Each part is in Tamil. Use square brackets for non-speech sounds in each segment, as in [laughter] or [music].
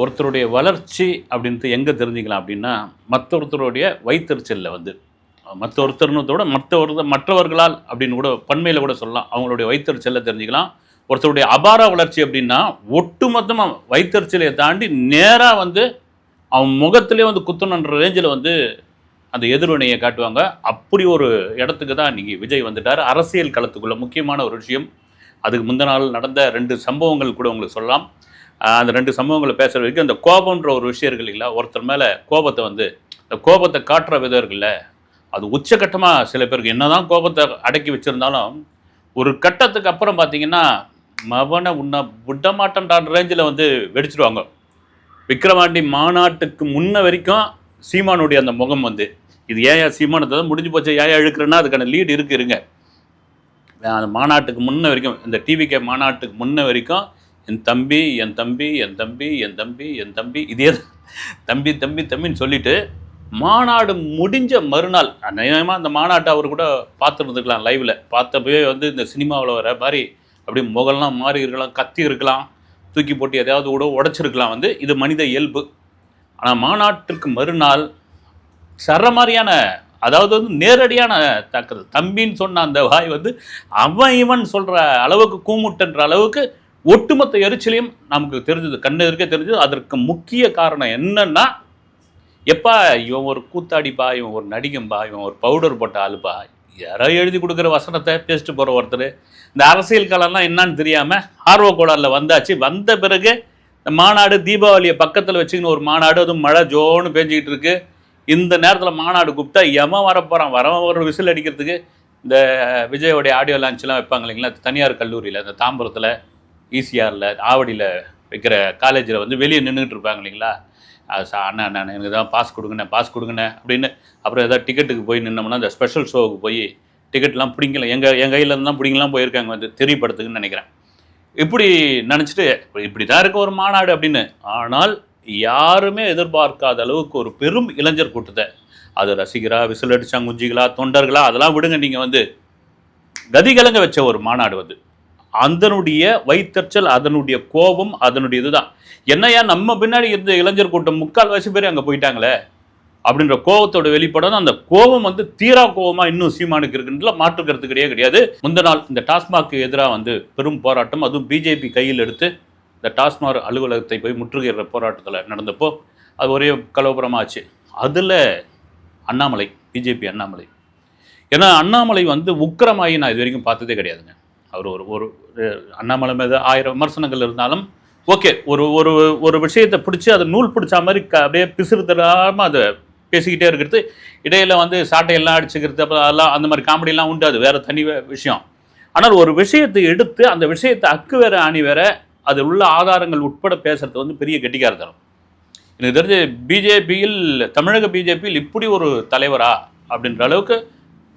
ஒருத்தருடைய வளர்ச்சி அப்படின்ட்டு எங்கே தெரிஞ்சுக்கலாம் அப்படின்னா மற்றொருத்தருடைய வைத்தறிச்சலில் வந்து. மற்ற ஒருத்தர்னத்தோட மற்ற ஒரு மற்றவர்களால் அப்படின்னு கூட பன்மையில் கூட சொல்லலாம். அவங்களுடைய வைத்தறிச்சலில் தெரிஞ்சுக்கலாம். ஒருத்தருடைய அபார வளர்ச்சி அப்படின்னா ஒட்டுமொத்தமாக வைத்தறிச்சலையை தாண்டி நேராக வந்து அவன் முகத்திலே வந்து குத்தணுன்ற ரேஞ்சில் வந்து அந்த எதிர்வினையை காட்டுவாங்க. அப்படி ஒரு இடத்துக்கு தான் இன்றைக்கி விஜய் வந்துட்டார். அரசியல் களத்துக்குள்ள முக்கியமான ஒரு விஷயம். அதுக்கு முந்தின நாள் நடந்த ரெண்டு சம்பவங்கள் கூட உங்களுக்கு சொல்லலாம். அந்த ரெண்டு சம்பவங்களை பேசுகிற வரைக்கும் அந்த கோபம்ன்ற ஒரு விஷயம் இருக்கு இல்லைங்களா? ஒருத்தர் மேலே கோபத்தை வந்து இந்த கோபத்தை காட்டுற விதம் இருக்குல்ல அது உச்சகட்டமாக சில பேருக்கு என்னதான் கோபத்தை அடக்கி வச்சுருந்தாலும் ஒரு கட்டத்துக்கு அப்புறம் பார்த்தீங்கன்னா மவனை உன்னை விடமாட்டேன்றான் ரேஞ்சில் வந்து வெடிச்சிருவாங்க. விக்ரவாண்டி மாநாட்டுக்கு முன்ன வரைக்கும் சீமானுடைய அந்த முகம் வந்து இது ஏயா சீமானத்தை தான் முடிஞ்சு போச்சு ஏயா இழுக்கிறேன்னா அதுக்கான லீடு இருக்கு இருங்க. அந்த மாநாட்டுக்கு முன்ன வரைக்கும் இந்த டிவிகே மாநாட்டுக்கு முன்ன வரைக்கும் என் தம்பி என் தம்பி என் தம்பி என் தம்பி என் தம்பி. இதே தம்பி தம்பி தம்பின்னு சொல்லிட்டு மாநாடு முடிஞ்ச மறுநாள் அநேகமாக அந்த மாநாட்டை அவர் கூட பார்த்துருந்துருக்கலாம் லைவில் பார்த்தப்பவே வந்து இந்த சினிமாவில் வர மாதிரி அப்படியே முகம்லாம் மாறி இருக்கலாம் கத்தி இருக்கலாம் தூக்கி போட்டு எதாவது கூட உடைச்சிருக்கலாம் வந்து இது மனித இயல்பு. ஆனால் மாநாட்டிற்கு மறுநாள் சர மாதிரியான அதாவது வந்து நேரடியான தாக்குதல். தம்பின்னு சொன்ன அந்த வாய் வந்து அவன் இவன் சொல்கிற அளவுக்கு கூமுட்டுன்ற அளவுக்கு ஒட்டுமொத்த எரிச்சலையும் நமக்கு தெரிஞ்சது கண்ணு இருக்க தெரிஞ்சது. அதற்கு முக்கிய காரணம் என்னன்னா எப்பா இவன் ஒரு கூத்தாடிப்பா இவன் ஒரு நடிகம்பா இவன் ஒரு பவுடர் போட்ட ஆளுப்பா யாரோ எழுதி கொடுக்குற வசனத்தை பேசிட்டு போகிற ஒருத்தர். இந்த அரசியல் காலம்லாம் என்னன்னு தெரியாமல் ஆர்வ கோளாறில் வந்தாச்சு. வந்த பிறகு இந்த மாநாடு தீபாவளியை பக்கத்தில் வச்சுக்கின்னு ஒரு மாநாடு அதுவும் மழை ஜோன்னு பேஞ்சிக்கிட்டு இருக்கு. இந்த நேரத்தில் மாநாடு கூப்பிட்டா எம வரப்போகிறான் வரவன் ஒரு விசில் அடிக்கிறதுக்கு இந்த விஜயோடைய ஆடியோ லான்ச்லாம் வைப்பாங்க இல்லைங்களா? தனியார் கல்லூரியில் இந்த தாம்பரத்தில். ஈசிஆரில் ஆவடியில் வைக்கிற காலேஜில் வந்து வெளியே நின்றுட்டு இருப்பாங்க இல்லைங்களா? அது சா அண்ணா அண்ணா எனக்கு தான் பாஸ் கொடுங்கண்ணே பாஸ் கொடுங்கண்ணே அப்படின்னு அப்புறம் ஏதாவது டிக்கெட்டுக்கு போய் நின்னோம்னா அந்த ஸ்பெஷல் ஷோவுக்கு போய் டிக்கெட்லாம் பிடிங்கல எங்கள் என் கையிலேருந்து தான் பிடிங்கலாம் போயிருக்காங்க வந்து தெரியப்படுத்துக்குன்னு நினைக்கிறேன். இப்படி நினச்சிட்டு இப்படி தான் இருக்க ஒரு மாநாடு அப்படின்னு. ஆனால் யாருமே எதிர்பார்க்காத அளவுக்கு ஒரு பெரும் இளைஞர் கூட்டத்தை அது ரசிகரா விசில் அடிச்சாங்க குஞ்சிகளா தொண்டர்களா அதெல்லாம் விடுங்க நீங்கள் வந்து கதிகலங்க வச்ச ஒரு மாநாடு வந்து அதனுடைய வைத்தறிச்சல் அதனுடைய கோபம் அதனுடைய இதுதான். என்னையா நம்ம பின்னாடி இருந்த இளைஞர் கூட்டம் முக்கால் வயசு பேர் அங்கே போயிட்டாங்களே? அப்படின்ற கோபத்தோட வெளிப்படம் அந்த கோபம் வந்து தீரா கோபமா இன்னும் சீமானுக்கு இருக்குன்றதுல மாற்றுக்கிறது கிடையாது கிடையாது. முந்த நாள் இந்த டாஸ்மாக் எதிராக வந்து பெரும் போராட்டம். அதுவும் பிஜேபி கையில் எடுத்து இந்த டாஸ்மாக் அலுவலகத்தை போய் முற்றுகிற போராட்டத்தில் நடந்தப்போ அது ஒரே கலவரமாச்சு அதில் அண்ணாமலை பிஜேபி அண்ணாமலை. ஏன்னா அண்ணாமலை வந்து உக்கிரமாயி நான் இது வரைக்கும் பார்த்ததே கிடையாதுங்க. அவர் ஒரு ஒரு அண்ணாமலை மீது ஆயிரம் விமர்சனங்கள் இருந்தாலும் ஓகே ஒரு ஒரு ஒரு விஷயத்தை பிடிச்சி அதை நூல் பிடிச்ச மாதிரி க அப்படியே பிசுறு தராமல் அதை பேசிக்கிட்டே இருக்கிறது. இடையில வந்து சாட்டையெல்லாம் அடிச்சுக்கிறது அப்புறம் அதெல்லாம் அந்த மாதிரி காமெடியெல்லாம் உண்டு அது வேற தனி விஷயம். ஆனால் ஒரு விஷயத்தை எடுத்து அந்த விஷயத்தை அக்கு வேற அணி வேற அதில் உள்ள ஆதாரங்கள் உட்பட பேசுறது வந்து பெரிய கெட்டிக்காரத்தனம். எனக்கு தெரிஞ்சு பிஜேபியில் தமிழக பிஜேபியில் இப்படி ஒரு தலைவரா அப்படின்ற அளவுக்கு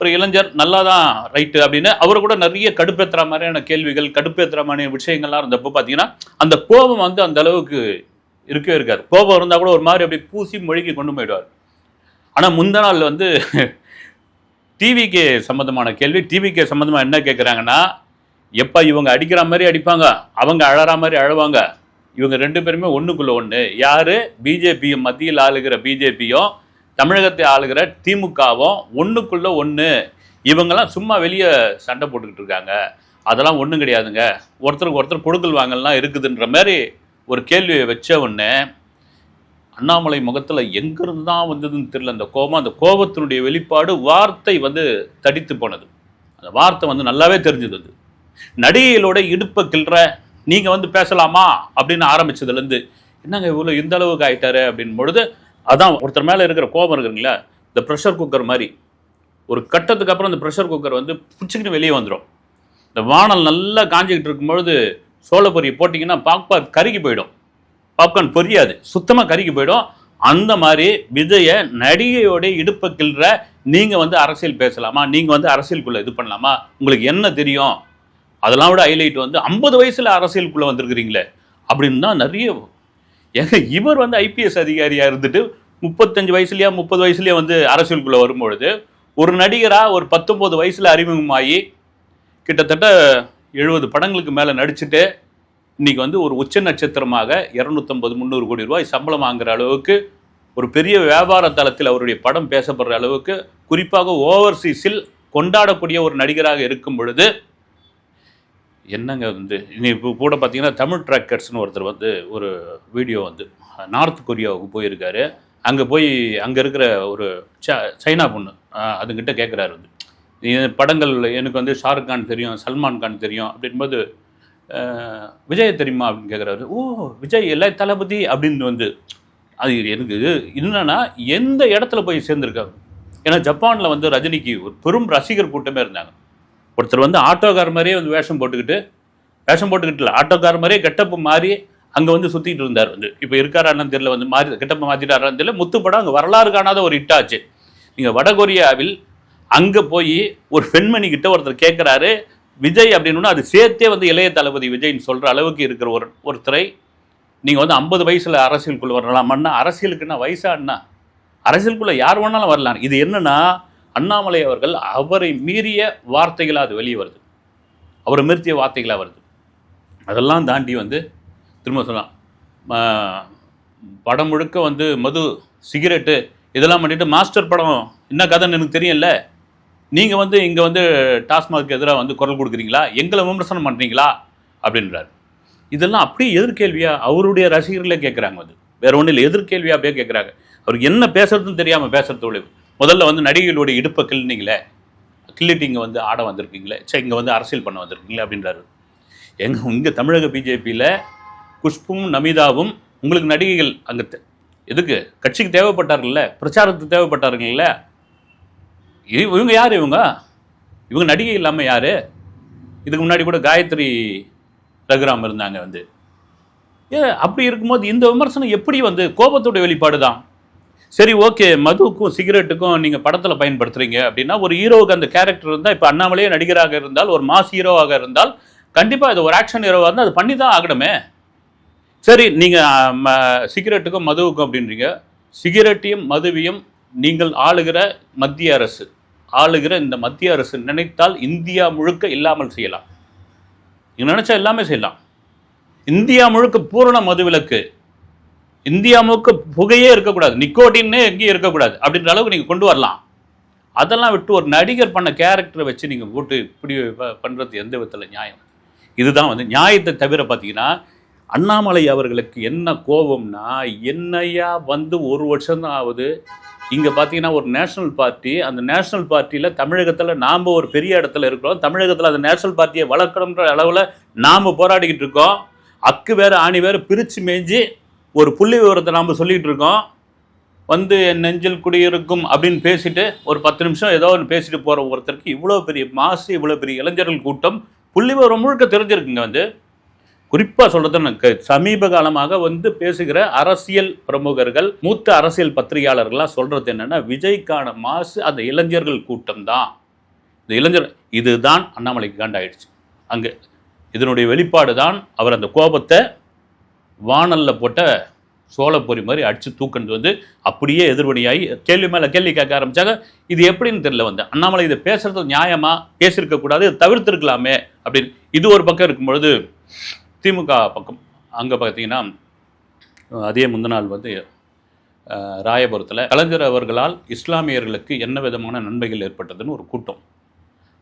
ஒரு இளைஞர் நல்லா தான் ரைட்டு அப்படின்னு அவரை கூட நிறைய கடுப்பேற்றுற மாதிரியான கேள்விகள் கடுப்பேற்றுற மாதிரியான விஷயங்கள்லாம் இருந்தப்போ பார்த்தீங்கன்னா அந்த கோபம் வந்து அந்த அளவுக்கு இருக்கவே இருக்காது. கோபம் இருந்தால் கூட ஒரு மாதிரி அப்படி பூசி மொழிக்கு கொண்டு போயிடுவார். ஆனால் முந்த நாள் வந்து [laughs] டிவிகே சம்மந்தமான கேள்வி. டிவிகே சம்மந்தமாக என்ன கேட்குறாங்கன்னா எப்போ இவங்க அடிக்கிற மாதிரி அடிப்பாங்க அவங்க அழற மாதிரி அழுவாங்க. இவங்க ரெண்டு பேருமே ஒன்றுக்குள்ளே ஒன்று யார்? பிஜேபியும் மத்தியில் ஆளுகிற பிஜேபியும் தமிழகத்தை ஆளுகிற திமுகவும் ஒன்றுக்குள்ள ஒன்று இவங்கெல்லாம் சும்மா வெளியே சண்டை போட்டுக்கிட்டு இருக்காங்க. அதெல்லாம் ஒன்றும் கிடையாதுங்க. ஒருத்தருக்கு ஒருத்தர் கொடுக்கல் வாங்கல்லாம் இருக்குதுன்ற மாதிரி ஒரு கேள்வியை வச்ச உடனே அண்ணாமலை முகத்தில் எங்கிருந்து தான் வந்ததுன்னு தெரியல. அந்த கோபம் அந்த கோபத்தினுடைய வெளிப்பாடு வார்த்தை வந்து தடித்து போனது. அந்த வார்த்தை வந்து நல்லாவே தெரிஞ்சது அது. நடிகைகளோட இடுப்பை கிள்ற நீங்கள் வந்து பேசலாமா? அப்படின்னு ஆரம்பிச்சதுலேருந்து என்னங்க இவ்வளோ இந்த அளவுக்கு ஆயிட்டாரு? அப்படின் பொழுது அதான் ஒருத்தர் மேலே இருக்கிற கோபம் இருக்குங்களா இந்த ப்ரெஷர் குக்கர் மாதிரி. ஒரு கட்டத்துக்கு அப்புறம் இந்த ப்ரெஷர் குக்கர் வந்து பிடிச்சிக்கிட்டு வெளியே வந்துடும் இந்த வானல் நல்லா காஞ்சிக்கிட்டு இருக்கும்பொழுது சோளப்பொரி போட்டிங்கன்னா பாப்கார்ன் கருகி போயிடும். பாப்கார்ன் பொரியாது. சுத்தமாக கருகி போயிடும். அந்த மாதிரி விதையை நடிகையோட இடுப்பை கிள்ற நீங்கள் வந்து அரசியல் பேசலாமா? நீங்கள் வந்து அரசியலுக்குள்ளே இது பண்ணலாமா? உங்களுக்கு என்ன தெரியும்? அதெல்லாம் விட ஹைலைட் வந்து ஐம்பது வயசில் அரசியலுக்குள்ளே வந்திருக்கிறீங்களே. அப்படின்னு தான் நிறைய ஏங்க இவர் வந்து ஐபிஎஸ் அதிகாரியாக இருந்துட்டு முப்பத்தஞ்சு வயசுலையா முப்பது வயசுலேயே வந்து அரசியலுக்குள்ளே வரும்பொழுது ஒரு நடிகராக ஒரு பத்தொம்போது வயசில் அறிமுகமாகி கிட்டத்தட்ட எழுபது படங்களுக்கு மேலே நடிச்சுட்டு இன்றைக்கி வந்து ஒரு உச்ச நட்சத்திரமாக இரநூத்தம்பது முந்நூறு கோடி ரூபாய் சம்பளம் வாங்குற அளவுக்கு ஒரு பெரிய வியாபார தளத்தில் அவருடைய படம் பேசப்படுற அளவுக்கு குறிப்பாக ஓவர்சீஸில் கொண்டாடக்கூடிய ஒரு நடிகராக இருக்கும் பொழுது என்னங்க வந்து இனி இப்போ கூட பார்த்தீங்கன்னா தமிழ் ட்ராக்கர்ஸ்னு ஒருத்தர் வந்து ஒரு வீடியோ வந்து நார்த் கொரியாவுக்கு போயிருக்காரு. அங்கே போய் அங்கே இருக்கிற ஒரு ச- சைனா பொண்ணு அதுங்கிட்ட கேட்குறாரு வந்து. படங்கள் எனக்கு வந்து ஷாருக் கான் தெரியும் சல்மான் கான் தெரியும் அப்படின்போது விஜய் தெரியுமா அப்படின்னு கேட்குறாரு ஓ விஜய் எல்லா தளபதி அப்படின்னு வந்து அது எனக்கு என்னன்னா எந்த இடத்துல போய் சேர்ந்துருக்காங்க ஏன்னா ஜப்பானில் வந்து ரஜினிக்கு ஒரு பெரும் ரசிகர் கூட்டமே இருந்தாங்க. ஒருத்தர் வந்து ஆட்டோக்கார மாதிரியே வந்து வேஷம் போட்டுக்கிட்டு வேஷம் போட்டுக்கிட்டு இல்லை மாதிரியே கெட்டப்பு மாறி அங்கே வந்து சுற்றிட்டு இருந்தார் வந்து. இப்போ இருக்காரான்னு தெரியல வந்து மாறி கெட்டப்பு மாற்றிட்டாரான்னு தெரியல. முத்துப்படம் அங்கே வரலாறு காணாத ஒரு ஹிட்டாச்சு. நீங்கள் வடகொரியாவில் அங்கே போய் ஒரு பெண்மணி கிட்ட ஒருத்தர் கேட்குறாரு விஜய் அப்படின்னா அது சேர்த்தே வந்து இளைய தளபதி விஜய்னு சொல்கிற அளவுக்கு இருக்கிற ஒரு ஒருத்தரை நீங்கள் வந்து ஐம்பது வயசில் அரசியலுக்குள்ள வரலாமன்னா அரசியலுக்குன்னா வயசா அண்ணா? அரசியலுக்குள்ளே யார் வேணாலும் வரலாம். இது என்னென்னா அண்ணாமலை அவர்கள் அவரை மீறிய வார்த்தைகளாக அது வெளியே வருது. அவரை மீறிய வார்த்தைகளாக வருது. அதெல்லாம் தாண்டி வந்து திரும்ப சொல்லலாம். படம் முழுக்க வந்து மது சிகரெட்டு இதெல்லாம் பண்ணிட்டு மாஸ்டர் படம் என்ன கதைன்னு எனக்கு தெரியல நீங்கள் வந்து இங்கே வந்து டாஸ்மாக் எதிராக வந்து குரல் கொடுக்குறீங்களா? எங்களை விமர்சனம் பண்ணுறீங்களா அப்படின்றார். இதெல்லாம் அப்படியே எதிர்கேள்வியாக அவருடைய ரசிகர்களே கேட்குறாங்க அது. வேறு ஒன்றும் இல்லை எதிர்கேள்வியாக அப்படியே கேட்குறாங்க அவருக்கு என்ன பேசுறதுன்னு தெரியாமல் பேசுறது விளைவு முதல்ல வந்து நடிகைகளுடைய இடுப்பை கிள்ளினீங்களே கிள்ளிட்டு இங்கே வந்து ஆட வந்திருக்கீங்களே சே இங்கே வந்து அரசியல் பண்ண வந்திருக்கீங்களே அப்படின்றாரு. எங்க இங்கே தமிழக பிஜேபியில் குஷ்பும் நமிதாவும் உங்களுக்கு நடிகைகள் அங்கே எதுக்கு? கட்சிக்கு தேவைப்பட்டார்கள்ல பிரச்சாரத்துக்கு தேவைப்பட்டார்கள்ல இவங்க யார் இவங்க? இவங்க நடிகை இல்லாமல் யார்? இதுக்கு முன்னாடி கூட காயத்ரி ரகுராம் இருந்தாங்க வந்து. ஏ அப்படி இருக்கும்போது இந்த விமர்சனம் எப்படி வந்து கோபத்தோட வெளிப்பாடு தான் சரி ஓகே மதுவுக்கும் சிகரெட்டுக்கும் நீங்கள் படத்தில் பயன்படுத்துறீங்க அப்படின்னா ஒரு ஹீரோவுக்கு அந்த கேரக்டர் இருந்தால் இப்போ அண்ணாமலையே நடிகராக இருந்தால் ஒரு மாஸ் ஹீரோவாக இருந்தால் கண்டிப்பாக இது ஒரு ஆக்ஷன் ஹீரோவாக இருந்தால் அது பண்ணி தான் ஆகணுமே. சரி நீங்கள் சிகரெட்டுக்கும் மதுவுக்கும் அப்படின்றீங்க. சிகரெட்டையும் மதுவையும் நீங்கள் ஆளுகிற மத்திய அரசு. ஆளுகிற இந்த மத்திய அரசு நினைத்தால் இந்தியா முழுக்க இல்லாமல் செய்யலாம். நீங்க நினைச்சா எல்லாமே செய்யலாம். இந்தியா முழுக்க பூரண மதுவிலக்கு. இந்தியா முழுக்க புகையே இருக்கக்கூடாது. நிக்கோட்டின்னே எங்கேயும் இருக்கக்கூடாது. அப்படின்ற அளவுக்கு நீங்கள் கொண்டு வரலாம். அதெல்லாம் விட்டு ஒரு நடிகர் பண்ண கேரக்டரை வச்சு நீங்கள் போட்டு இப்படி பண்ணுறது எந்த விதத்தில் நியாயம்? இதுதான் வந்து நியாயத்தை தவிர பார்த்தீங்கன்னா அண்ணாமலை அவர்களுக்கு என்ன கோபம்னா என்னையா வந்து ஒரு வருஷம் தான் ஆகுது. இங்கே பார்த்தீங்கன்னா ஒரு நேஷனல் பார்ட்டி அந்த நேஷனல் பார்ட்டியில் தமிழகத்தில் நாம் ஒரு பெரிய இடத்துல இருக்கிறோம். தமிழகத்தில் அந்த நேஷனல் பார்ட்டியை வளர்க்கணுன்ற அளவில் நாம் போராடிக்கிட்டு இருக்கோம். அக்கு வேறு ஆணி வேறு பிரித்து மேய்ஞ்சி ஒரு புள்ளி விவரத்தை நாம் சொல்லிகிட்டு இருக்கோம். வந்து என் நெஞ்சில் குடியிருக்கும் அப்படின்னு பேசிட்டு ஒரு பத்து நிமிஷம் ஏதோ ஒன்று பேசிட்டு போகிற ஒருத்தருக்கு இவ்வளோ பெரிய மாசு இவ்வளோ பெரிய இளைஞர்கள் கூட்டம். புள்ளி விவரம் முழுக்க தெரிஞ்சிருக்குங்க வந்து. குறிப்பாக சொல்கிறது எனக்கு சமீப காலமாக வந்து பேசுகிற அரசியல் பிரமுகர்கள் மூத்த அரசியல் பத்திரிகையாளர்கள்லாம் சொல்கிறது என்னென்னா விஜய்க்கான மாசு அந்த இளைஞர்கள் கூட்டம் தான். இந்த இளைஞர் இதுதான் அண்ணாமலைக்கு காண்டாயிடுச்சு. அங்கே இதனுடைய வெளிப்பாடு தான் அவர் அந்த கோபத்தை வானலில் போட்ட சோளப்பொறி மாதிரி அடித்து தூக்கினது வந்து அப்படியே எதிர்வணியாகி கேள்வி மேலே கேள்வி கேட்க ஆரம்பித்தாங்க இது எப்படின்னு தெரியல வந்து. அண்ணாமலை இதை பேசுறது நியாயமாக பேசியிருக்க கூடாது தவிர்த்திருக்கலாமே அப்படின்னு. இது ஒரு பக்கம் இருக்கும் பொழுது திமுக பக்கம் அங்கே பார்த்தீங்கன்னா அதே முந்தநாள் வந்து ராயபுரத்தில் கலைஞர் அவர்களால் இஸ்லாமியர்களுக்கு என்ன விதமான நன்மைகள் ஏற்பட்டதுன்னு ஒரு கூட்டம்.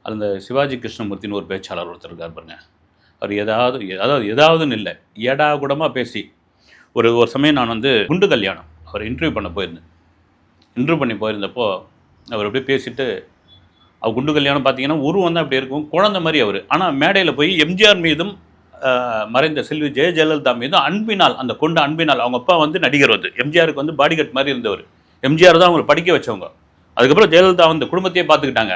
அந்த சிவாஜி கிருஷ்ணமூர்த்தின்னு ஒரு பேச்சாளர் ஒருத்தர் இருக்கார் பாருங்கள் அவர் ஏதாவது அதாவது ஏதாவதுன்னு இல்லை. ஏடா கூடமாக பேசி. ஒரு ஒரு சமயம் நான் வந்து குண்டு கல்யாணம் அவர் இன்டர்வியூ பண்ண போயிருந்தேன். இன்டர்வியூ பண்ணி போயிருந்தப்போ அவர் அப்படியே பேசிட்டு அவர் குண்டு கல்யாணம் பார்த்தீங்கன்னா உருவம் தான் அப்படி இருக்கும். குழந்தை மாதிரி அவர். ஆனால் மேடையில் போய் எம்ஜிஆர் மீதும் மறைந்த செல்வி ஜெய ஜெயலலிதா மீதும் அன்பினால் அந்த கொண்ட அன்பினால் அவங்க அப்பா வந்து நடிகர் வந்து எம்ஜிஆருக்கு வந்து பாடிகட் மாதிரி இருந்தவர். எம்ஜிஆர் தான் அவங்களை படிக்க வச்சவங்க. அதுக்கப்புறம் ஜெயலலிதா வந்து குடும்பத்தையே பார்த்துக்கிட்டாங்க.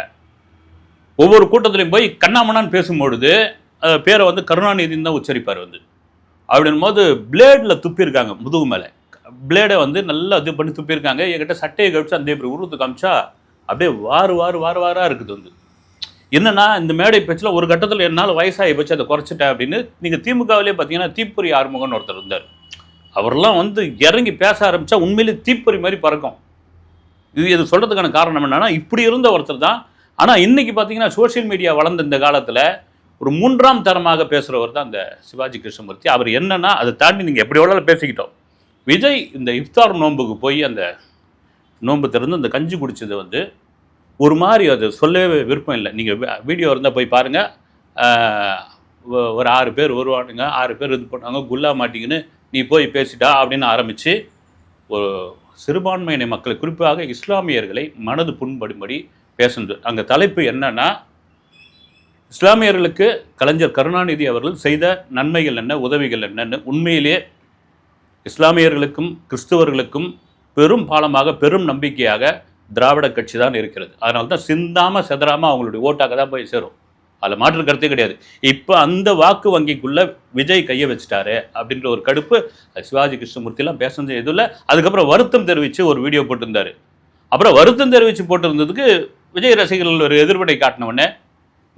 ஒவ்வொரு கூட்டத்திலையும் போய் கண்ணாமண்ணான்னு பேசும்பொழுது பேரை வந்து கருணாநிதினு தான் உச்சரிப்பார் வந்து. அப்படின்னும் போது பிளேடில் துப்பியிருக்காங்க முதுகு மேலே. பிளேடை வந்து நல்லா இது பண்ணி துப்பியிருக்காங்க. என்கிட்ட சட்டையை கழிச்சு அந்த இப்படி உருவத்து காமிச்சா அப்படியே வாறு வாறு வாறு வாராக இருக்குது வந்து. என்னன்னா இந்த மேடை பேச்சில் ஒரு கட்டத்தில் என்னால் வயசாகி போச்சு அதை குறைச்சிட்டேன் அப்படின்னு நீங்கள் திமுகவிலே பார்த்தீங்கன்னா தீப்பொறி ஆறுமுகம்னு ஒருத்தர் இருந்தார். அவர்லாம் வந்து இறங்கி பேச ஆரம்பித்தா உண்மையிலே தீப்பொறி மாதிரி பறக்கும். இது இது சொல்கிறதுக்கான காரணம் என்னென்னா இப்படி இருந்த ஒருத்தர் தான். ஆனால் இன்றைக்கி பார்த்தீங்கன்னா சோஷியல் மீடியா வளர்ந்த இந்த காலத்தில் ஒரு மூன்றாம் தரமாக பேசுகிறவர் தான் அந்த சிவாஜி கிருஷ்ணமூர்த்தி. அவர் என்னன்னா அதை தாண்டி நீங்கள் எப்படி எவ்வளோ பேசிக்கிட்டோம். விஜய் இந்த இஃப்தார் நோன்புக்கு போய் அந்த நோன்பு திறந்து அந்த கஞ்சி குடிச்சது வந்து ஒரு மாதிரி அது சொல்லவே விருப்பம் இல்லை. நீங்கள் வீடியோ இருந்தால் போய் பாருங்கள் ஒரு ஆறு பேர் வருவானுங்க. ஆறு பேர் இது பண்ணாங்க குல்லா மாட்டிங்கன்னு நீ போய் பேசிட்டா அப்படின்னு ஆரம்பித்து ஒரு சிறுபான்மையின மக்களை குறிப்பாக இஸ்லாமியர்களை மனது புண்படும்படி பேசுனது. அங்கே தலைப்பு என்னன்னா இஸ்லாமியர்களுக்கு கலைஞர் கருணாநிதி அவர்கள் செய்த நன்மைகள் என்ன உதவிகள் என்னன்னு உண்மையிலேயே இஸ்லாமியர்களுக்கும் கிறிஸ்துவர்களுக்கும் பெரும் பாலமாக பெரும் நம்பிக்கையாக திராவிட கட்சி தான் இருக்கிறது. அதனால தான் சிந்தாமல் செதறாமல் அவங்களுடைய ஓட்டாக தான் போய் சேரும். அதில் மாற்று கருத்தே கிடையாது. இப்போ அந்த வாக்கு வங்கிக்குள்ளே விஜய் கையை வச்சுட்டாரு அப்படின்ற ஒரு கடுப்பு சிவாஜி கிருஷ்ணமூர்த்திலாம் பேசுனது எதுவும் இல்லை. அதுக்கப்புறம் வருத்தம் தெரிவித்து ஒரு வீடியோ போட்டிருந்தார். அப்புறம் வருத்தம் தெரிவித்து போட்டிருந்ததுக்கு விஜய் ரசிகர்கள் ஒரு எதிர்வினை காட்டினவனே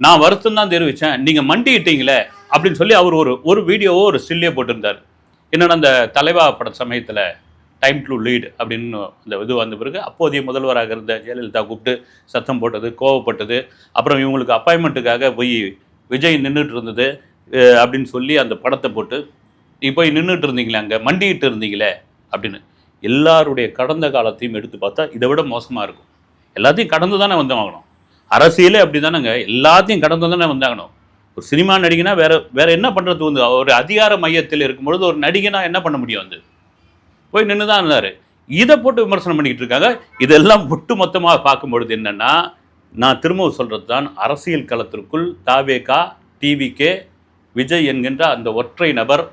நான் வருத்தம் தான் தெரிவித்தேன் நீங்கள் மண்டிக்கிட்டீங்களே அப்படின்னு சொல்லி அவர் ஒரு ஒரு வீடியோவோ ஒரு ஸ்டில்லே போட்டிருந்தார். என்னென்ன அந்த தலைவா பட சமயத்தில் டைம் டு லீட் அப்படின்னு அந்த இது வந்த பிறகு அப்போதைய முதல்வராக இருந்த ஜெயலலிதா கூப்பிட்டு சத்தம் போட்டது கோவப்பட்டது. அப்புறம் இவங்களுக்கு அப்பாயின்மெண்ட்டுக்காக போய் விஜய் நின்றுட்டு இருந்தது அப்படின்னு சொல்லி அந்த படத்தை போட்டு நீ போய் நின்றுட்டு இருந்தீங்களே அங்கே மண்டிக்கிட்டு இருந்தீங்களே அப்படின்னு எல்லாருடைய கடந்த காலத்தையும் எடுத்து பார்த்தா இதை விட மோசமாக இருக்கும். எல்லாத்தையும் கடந்து தானே வந்தாகணும் அரசியலே அப்படி தானேங்க எல்லாத்தையும் கடந்து தானே வந்தாங்கணும் ஒரு சினிமா நடிகனா வேற வேற என்ன பண்ணுறது வந்து? ஒரு அதிகார மையத்தில் இருக்கும்பொழுது ஒரு நடிகனா என்ன பண்ண முடியும் வந்து? போய் நின்று தான் இருந்தார். இதை போட்டு விமர்சனம் பண்ணிக்கிட்டு இருக்காங்க. இதெல்லாம் ஒட்டு மொத்தமாக பார்க்கும்பொழுது என்னென்னா நான் திரும்ப சொல்கிறது தான் அரசியல் களத்திற்குள் தாவேகா டிவிகே விஜய் என்கின்ற அந்த ஒற்றை நபர்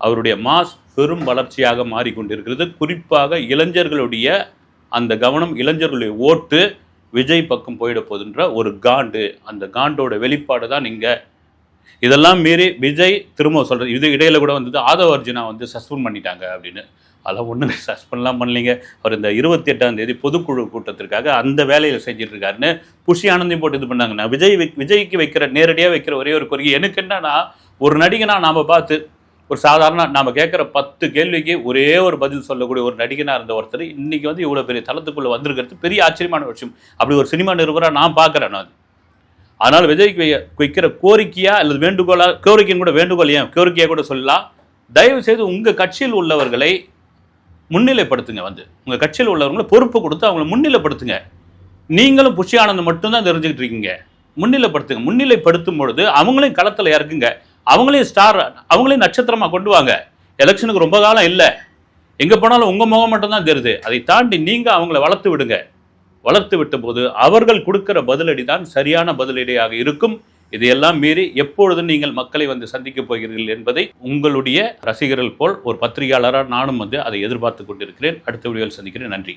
அவருடைய மாஸ் பெரும் வளர்ச்சியாக மாறிக்கொண்டிருக்கிறது. குறிப்பாக இளைஞர்களுடைய அந்த கவனம் இளைஞர்களுடைய ஓட்டு விஜய் பக்கம் போயிட போகுதுன்ற ஒரு காண்டு. அந்த காண்டோட வெளிப்பாடு தான் நீங்கள் இதெல்லாம் மீறி விஜய் திரும்ப சொல்கிறது இது இடையில கூட வந்தது ஆதவ அர்ஜுனா வந்து சஸ்பெண்ட் பண்ணிட்டாங்க அப்படின்னு. அதெல்லாம் ஒன்றுமே சஸ்பெண்ட்லாம் பண்ணலைங்க. அவர் இந்த இருபத்தி எட்டாம் தேதி பொதுக்குழு கூட்டத்திற்காக அந்த வேலையில் செஞ்சுட்டு இருக்காருன்னு புஷி ஆனந்தையும் போட்டு இது பண்ணாங்க. நான் விஜய் விஜய்க்கு வைக்கிற நேரடியாக வைக்கிற ஒரே ஒரு கோரிக்கை. எனக்கு என்னன்னா ஒரு நடிகனா நாம் பார்த்து ஒரு சாதாரண நாம் கேட்குற பத்து கேள்விக்கு ஒரே ஒரு பதில் சொல்லக்கூடிய ஒரு நடிகனாக இருந்த ஒருத்தர் இன்றைக்கி வந்து இவ்வளோ பெரிய தளத்துக்குள்ளே வந்திருக்கிறது பெரிய ஆச்சரியமான விஷயம். அப்படி ஒரு சினிமா நிருபராக நான் பார்க்குறேன் நான். அதனால் விஜய்க்கு வைக்கிற கோரிக்கையா அல்லது வேண்டுகோளா கோரிக்கைன்னு கூட வேண்டுகோள் ஏன்? கோரிக்கையாக கூட சொல்லலாம். தயவு செய்து உங்கள் கட்சியில் உள்ளவர்களை முன்னிலைப்படுத்துங்க வந்து. உங்கள் கட்சியில் உள்ளவங்களை பொறுப்பு கொடுத்து அவங்களை முன்னிலைப்படுத்துங்க. நீங்களும் புஷி ஆனந்த் மட்டும்தான் தெரிஞ்சுக்கிட்டு இருக்கீங்க. முன்னிலைப்படுத்துங்க. முன்னிலைப்படுத்தும் பொழுது அவங்களையும் களத்தில் இறக்குங்க. அவங்களையும் ஸ்டார் அவங்களையும் நட்சத்திரமாக கொண்டு வாங்க. எலெக்ஷனுக்கு ரொம்ப காலம் இல்லை. எங்கே போனாலும் உங்கள் முகம் மட்டும்தான் தெரியுது. அதை தாண்டி நீங்கள் அவங்கள வளர்த்து விடுங்க. வளர்த்து விட்ட போது அவர்கள் கொடுக்குற பதிலடி தான் சரியான பதிலடியாக இருக்கும். இதையெல்லாம் மீறி எப்பொழுது நீங்கள் மக்களை வந்து சந்திக்கப் போகிறீர்கள் என்பதை உங்களுடைய ரசிகர்கள் போல் ஒரு பத்திரிகையாளராக நானும் வந்து அதை எதிர்பார்த்து கொண்டிருக்கிறேன். அடுத்த வீடியோவில் சந்திக்கிறேன். நன்றி.